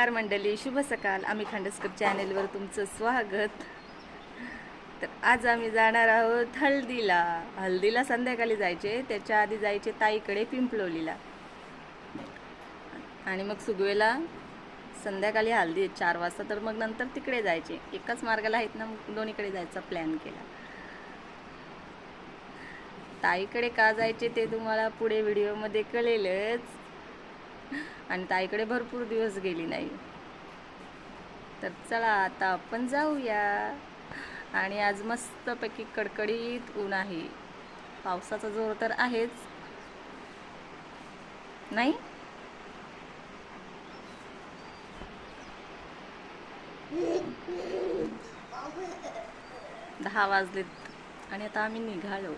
नमस्कार मंडळी शुभ सकाळ आम्ही खांडस्कर चॅनेलवर तुमचं स्वागत. तर आज आम्ही जाणार आहोत हल्दीला हल्दीला संध्याकाळी जायचे. त्याच्या आधी जायचे ताईकडे पिंपलोलीला. आणि मग सुगवेला संध्याकाळी हल्दी चार वाजता. तर मग नंतर तिकडे जायचे. एकाच मार्गाला आहेत ना मग दोन्हीकडे जायचा प्लॅन केला. ताईकडे का जायचे ते तुम्हाला पुढे व्हिडिओमध्ये कळेलच. आणि ताईकडे भरपूर दिवस गेली नाही. तर चला आता आपण जाऊया. आणि आज मस्तपैकी कडकडीत ऊन आहे. पावसाचा जोर तर आहेच. नाही? दहा वाजलेत आणि आता आम्ही निघालो.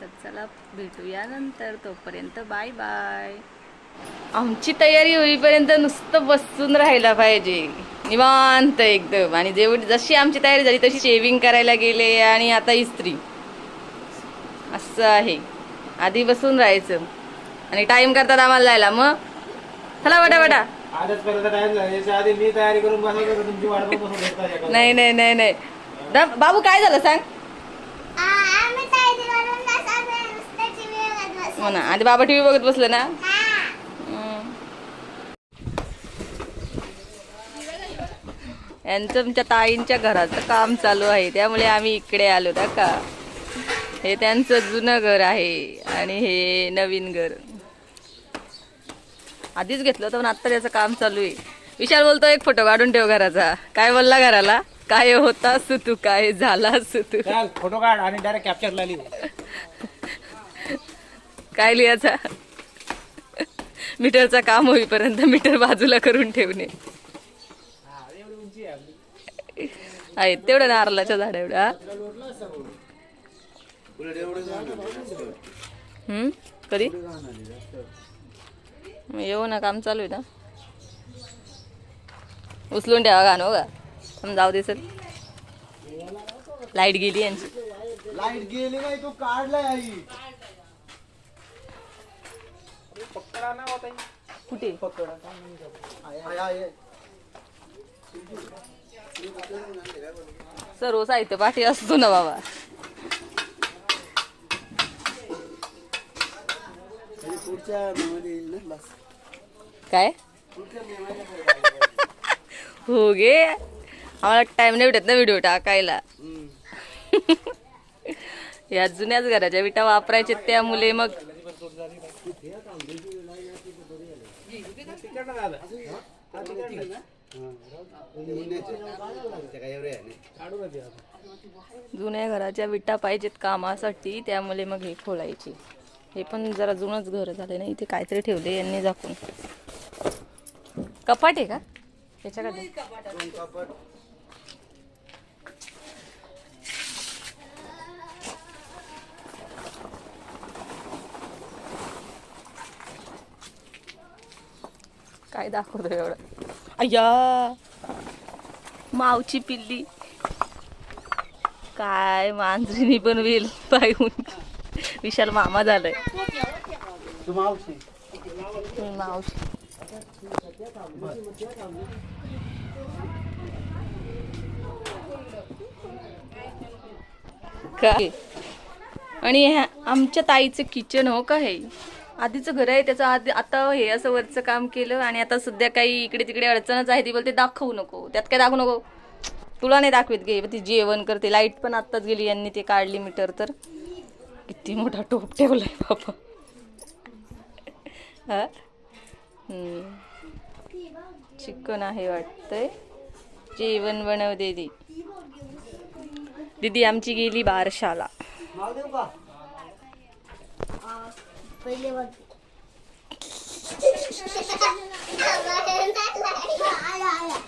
तर चला भेटूया नंतर. तोपर्यंत बाय बाय. आमची तयारी होईपर्यंत नुसतं बसून राहायला पाहिजे. निवांत एकदम. आणि जेवढी जशी आमची तयारी झाली तशी शेविंग करायला गेले आणि आता इस्त्री. असं आहे. आधी बसून राहायचं. आणि टाइम करतात आम्हाला जायला. मग? चला वाट बसून भेटता एका नाही नाही नाही नाही. बाबू काय झालं सांग. हो ना. आधी बाबा टीव्ही बघत बसले ना हा. हम्म. यांचं आमच्या ताईंच्या घराचं काम चालू आहे त्यामुळे आम्ही इकडे आलो ना का? हे त्यांचं जुनं घर आहे आणि हे नवीन घर. आधीच घेतलं होतं पण आत्ता त्याचं काम चालू आहे. विशाल बोलतो एक फोटो काढून ठेव घराचा. काय बोलला घराला? काय होता सुतू काय झाला सुतू फोटो काढ आणि डायरेक्ट कॅप्चर लाली काय लिहायचा? मीटरचं काम होईपर्यंत मीटर बाजूला करून ठेवणे. आहेत तेवढं नारळाच्या झाड एवढा हम्म? कधी? मग येऊ ना काम चालू आहे ना. उचलून ठेवा गाणं हो का? मग जाऊ दे सर लाइट गेली यांची. लाइट गेली नाही तू काढलाय आई. कुठे? सर्व साहित्य पाठी असतो ना बाबा. काय? हो गे. आम्हाला टाइम नाही भेटत ना व्हिडिओ टाकायला. या जुन्याच घराच्या विटा वापरायचे त्यामुळे मग. जुन्या घराच्या विटा पाहिजेत कामासाठी त्यामुळे मग हे खोलायची. हे पण जरा जुनंच घर झालं ना इथे काहीतरी ठेवले यांनी झाकून. कपाट आहे का? त्याच्याकडे काय दाखवतो एवढं? अय्या! मावची पिल्ली. काय मांजरीनी पण वेल पाहून. विशाल मामा झालाय. मावशी. काय? आणि ह्या आमच्या ताईचं किचन हो का हे? आधीचं घर आहे त्याचं आधी आता हे असं वरचं काम केलं आणि आता सध्या काही इकडे तिकडे अडचणच आहे ती बोलते दाखवू नको त्यात काय दाखवू नको. तुला नाही दाखवीत गे ती जेवण करते लाइट पण आत्ताच गेली यांनी ते काढली मीटर तर. किती मोठा टोप ठेवलाय बाबा. हा? चिकन आहे वाटतंय. जेवण बनवते ती दीदी आमची गेली बारशाला. पहिले बघ. आला, आला.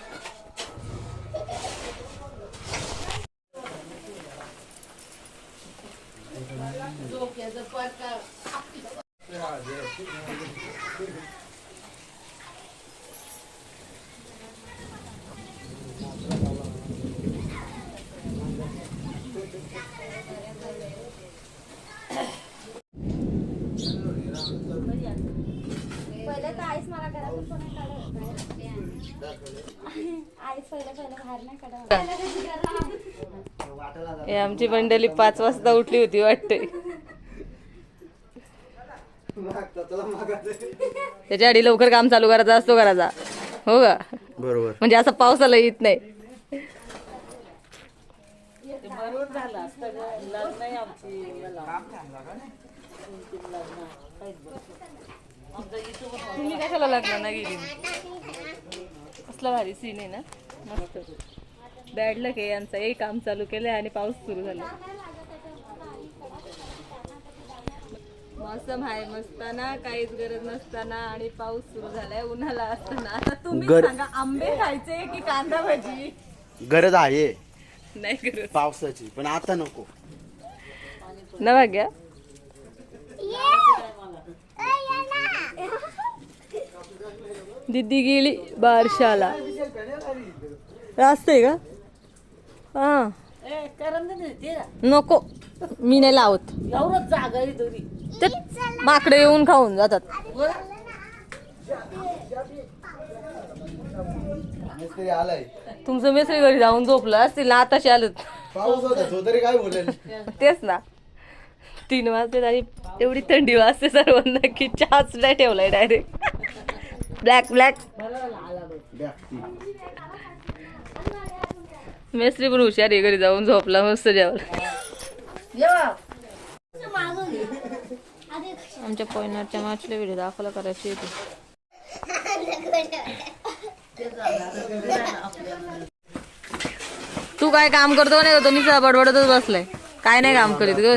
पहिलं तर आईस मला घरातून कोणी काढलं. आई पहिलं पहिलं बाहेर नाही काढा हे आमची मंडळी पाच वाजता उठली होती वाटते त्याच्या आधी लवकर काम चालू करायचं असतो करायचा हो का? बरोबर. म्हणजे असं पावसाला येत नाही. तुम्ही कशाला लग्नाला गेली कसला भारी सीन आहे ना. मस्त. बॅड लक आहे यांचा. एक काम चालू केलंय आणि पाऊस सुरू झाला. मौसम आहे नसताना काहीच गरज नसताना आणि पाऊस सुरू झालाय. उन्हाला असताना. आता तुम्ही गर- सांगा आंबे खायचे की कांदा भाजी? गरज आहे. नाही गरज. पावसाची पण आता नको. ना. भाग्या दीदी गेली बारशाला. रास्त आहे का? हा. नको. मी नाही लावत. ते माकडे येऊन खाऊन जातात. तुमचं मेसरी घरी जाऊन झोपलं असतील ना आताशी आलं. तेच ना. तीन वाजते आणि एवढी थंडी वाजते सर्वांना की चहाच नाही ठेवलाय डायरेक्ट ब्लॅक ब्लॅक मेस्त्री पण हुशार आहे घरी जाऊन झोपला मस्त जेवला आमच्या पॉइंटरच्या मॅचला व्हिडिओ दाखवला करायची होती. तू काय काम करतो नाही करतो मी बडबडतच बसलाय. काय नाही काम करीत ग.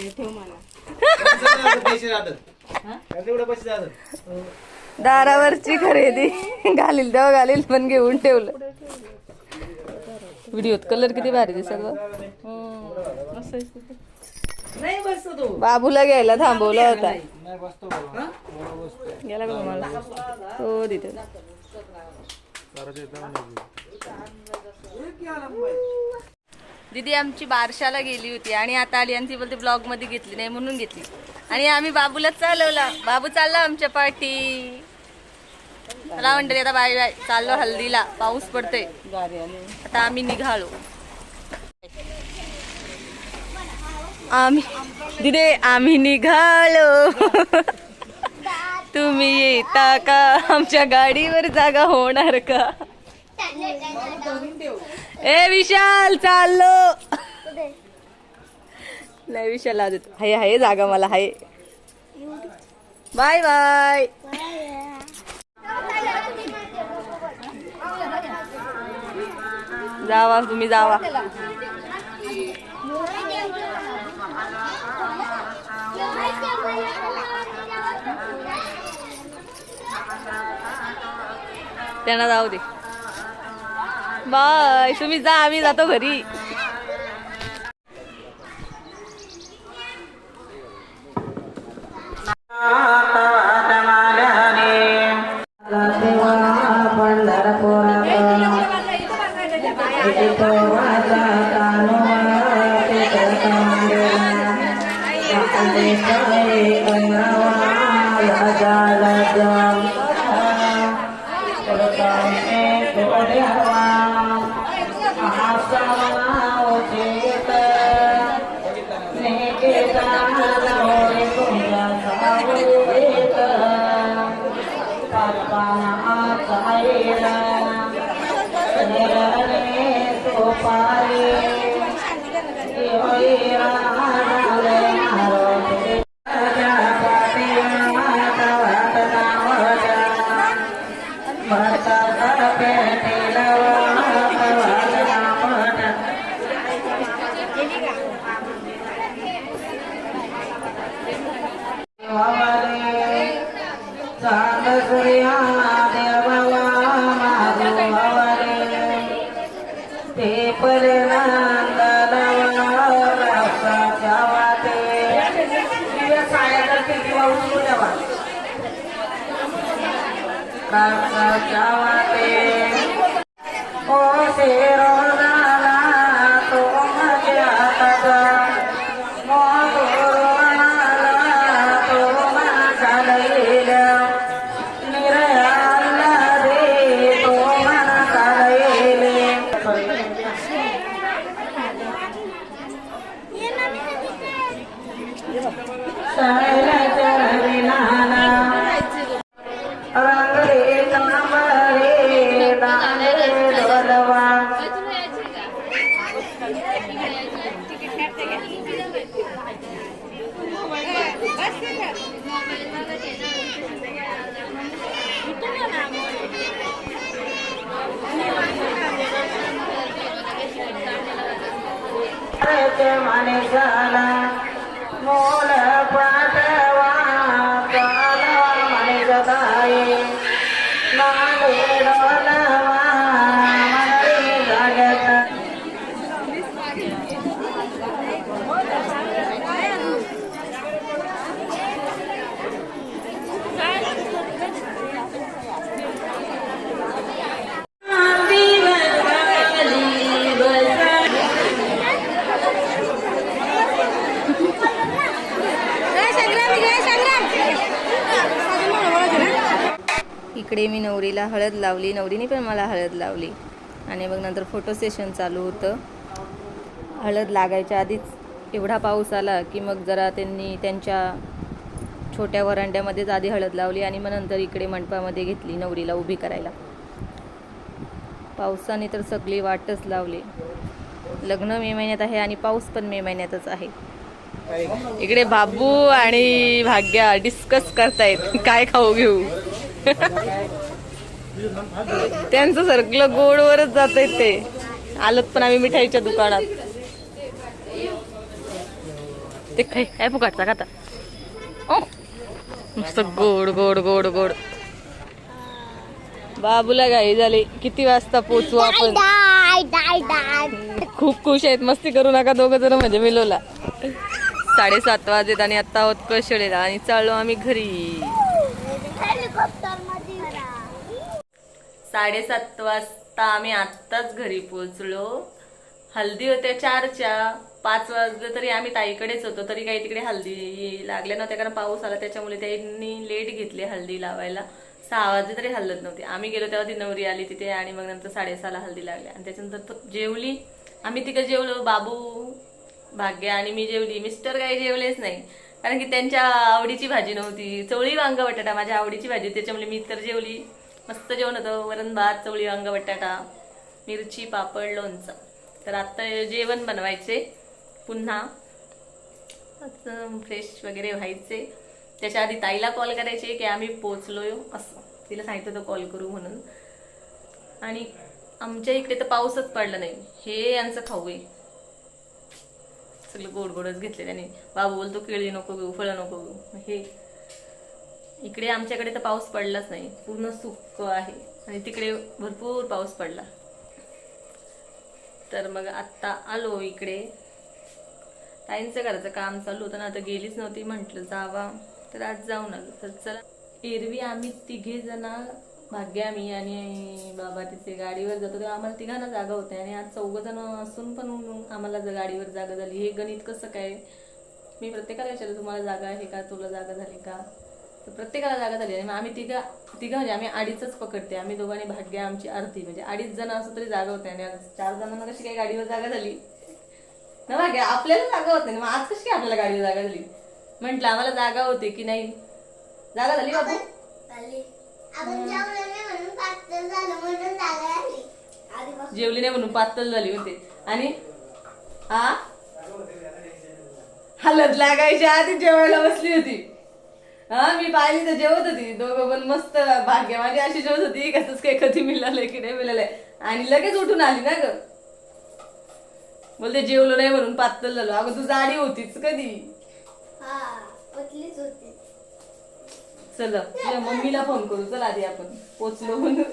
पाय सटकल तुझा पैसे जातात तेवढे पैसे जातात दारावरची खरेदी. घालील तेव्हा घालील पण घेऊन ठेवलं. व्हिडिओत कलर किती भारी दिसत. बाबूला घ्यायला थांबवला होता. नाही. बसतो बाबा. बरोबर बसतो. गेला का मला हो तिथे. दीदी आमची बारशाला गेली होती आणि आता आली आणि ती बोलते ब्लॉगमध्ये घेतली नाही म्हणून घेतली. आणि आम्ही बाबूला चालवला. बाबू चालला आमच्या पाठी मला म्हणते आता बाय बाय. चाललो हल्दीला. पाऊस पडतोय. आता आम्ही निघालो. आम्ही दिदे आम्ही निघालो. तुम्ही येता का? आमच्या गाडीवर जागा होणार का? ए विशाल चाललो. नाही विशाल आजत हाय हाय जागा मला हाय. Bye bye. जावा तुम्ही जावा. त्यांना जाऊ दे. बाय तुम्ही जा आम्ही जातो घरी. पाठी Bapak Jawa Tengah हळद लावली नवरीने पण मला हळद लावली. आणि मग नंतर फोटो सेशन चालू होतं. हळद लागायच्या आधीच एवढा पाऊस आला की मग जरा त्यांनी त्यांच्या छोट्या वरांड्यामध्येच आधी हळद लावली आणि मग नंतर इकडे मंडपामध्ये घेतली नवरीला उभी करायला. पावसाने तर सगळी वाटच लावली. लग्न मे महिन्यात आहे आणि पाऊस पण मे महिन्यातच आहे. इकडे बाबू आणि भाग्या डिस्कस करतायत. काय खाऊ घेऊ? त्यांचं सगळं गोडवरच जात ते. आलत पण आम्ही मिठाईच्या दुकानात. ते काय काय फुकाटचा का आता? ओ, गोड गोड गोड गोड. बाबूला घाई झाली. किती वाजता पोचू आपण? खूप खुश आहेत. मस्ती करू नका दोघं जण म्हणजे मिलोला. साडेसात वाजेत आणि आता होत कळशेळेला आणि चाललो आम्ही घरी. साडेसात वाजता आम्ही आत्ताच घरी पोहोचलो. हल्दी होत्या चारच्या. पाच वाजले तरी आम्ही ताईकडेच होतो. तरी काही तिकडे हल्दी लागल्या नव्हत्या कारण पाऊस आला त्याच्यामुळे त्यांनी लेट घेतली हल्दी लावायला. सहा वाजले तरी हल्लत नव्हती. आम्ही गेलो तेव्हा ती नवरी आली तिथे आणि मग नंतर साडेसहाला हल्दी लागल्या आणि त्याच्यानंतर जेवली. आम्ही तिकडे जेवलो. बाबू भाग्य आणि मी जेवली. मिस्टर काही जेवलेच नाही. कारण की त्यांच्या आवडीची भाजी नव्हती. चवळी वांग बटाटा. माझ्या आवडीची भाजी. त्याच्यामुळे मी तर जेवली. मस्त जेवण होतं. वरण भात चवळी वांग बटाटा मिरची पापड लोणचं. तर आत्ता जेवण बनवायचे. पुन्हा फ्रेश वगैरे व्हायचे. त्याच्या आधी ताईला कॉल करायचे की आम्ही पोचलोय असं. तिला सांगितलं होतं कॉल करू म्हणून. आणि आमच्या इकडे तर पाऊसच पडला नाही. हे यांचं खाऊ आहे. सगळं गोड गोडच घेतले त्याने. बाबू बोलतो केळी नको घेऊ फळं नको घेऊ. हे इकडे आमच्याकडे तर पाऊस पडलाच नाही. पूर्ण सुक आहे. आणि तिकडे भरपूर पाऊस पडला. तर मग आत्ता आलो इकडे. ताईंचं घराचं काम चालू होतं ना आता गेलीच नव्हती म्हटलं जावा. तर आज जाऊन आलो. तर चला. एरवी आम्ही तिघे जण भाग्या मी आणि बाबा तिथे गाडीवर जातो. तेव्हा आम्हाला तिघांना जागा होते आणि आज चौघ जण असून पण आम्हाला जर गाडीवर जागा झाली. हे गणित कसं काय? मी प्रत्येकाला विचारलं तुम्हाला जागा आहे का? तुला जागा झाली का? तर प्रत्येकाला जागा झाली आणि मग आम्ही तिघा तिघं म्हणजे आम्ही अडीचच पकडते. आम्ही दोघांनी भाग्य आमची अर्धी म्हणजे अडीच जण असं तरी जागा होते आणि आज चार जणांना कशी काही गाडीवर जागा झाली? ना भाग्य आपल्याला जागा होते ना मग आज कशी काय आपल्याला गाडीवर जागा झाली? म्हंटल आम्हाला जागा होते की नाही? जागा झाली बाबू? जेवली नाही म्हणून पातळ झाली होते आणि? हा हलत लागायच्या आधी जेवायला बसली होती. हा मी पाहिली तर जेवत होती. दोघं पण मस्त भाग्य माझी अशी जेवत होती. कसंच काही कधी मिळालंय की नाही मिळालंय. आणि लगेच उठून आली ना ग. बोलते जेवलो नाही म्हणून पातळ झालो. अगं तू जाडी होतीच कधी? हा चल मम्मीला फोन करू. चल आधी आपण पोचलो म्हणून.